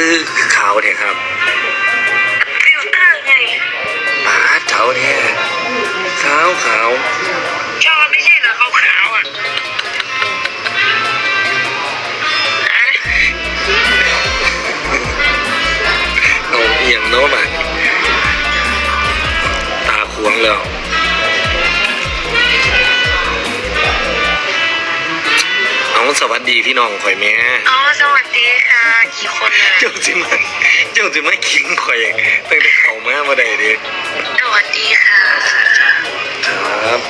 คือขาวเนี่ยครับฟิลเตอร์ไงปาดขาวเนี่ยขาวขาวชอบไม่ใช่เหรอขาวๆอะอะเอาอหย่างโน้มอะตาขวงแล้ว สวัสดีพี่น้องข่อยแม่อ๋อสวัสดีค่ะกี่คนอะเจ้าสิมาเจ้าสิมาขิงข่อยตั้งแต่เขามาบ่ได้เด้สวัสดีค่ะ ครับ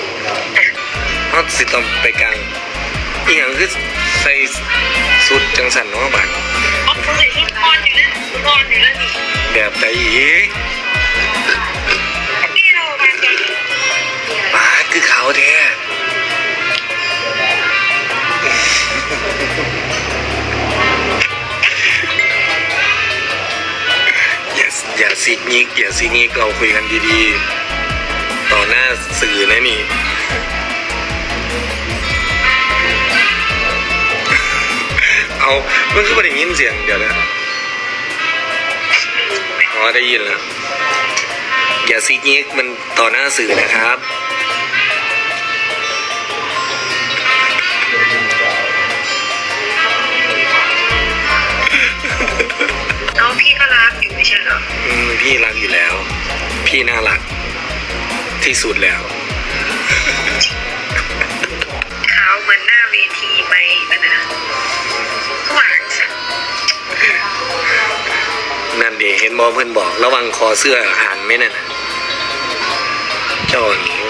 ฮอดสิต้องไปกลางอีหยังคือใส่สุดจังสันเนาะบัดอ๋อเขาใส่ชุดนอนอยู่แล้วนอนอยู่แล้วนี่แบบใดอีกพี่ดูมันดิปาดคือขาวแท้ ซิกยิกอย่าซิกงิกเราคุยกันดีๆ ต่อหน้าสื่อนะนี่เอามันคือไม่ได้ยินเสียงเดี๋ยวนะอ๋อได้ยินแล้วอย่าซิกงิกมันต่อหน้าสื่อนะครับ พี่น่ารักที่สุดแล้วขาวเหมือนหน้าเวทีไหมนะนะหวานสักนั่นเดเห็นบอเพื่อนบอก ระวังคอเสื้อหันไหมนั่นน่ะเจ้าหนูหนูก็ใส่ชุดนอนเนาะเ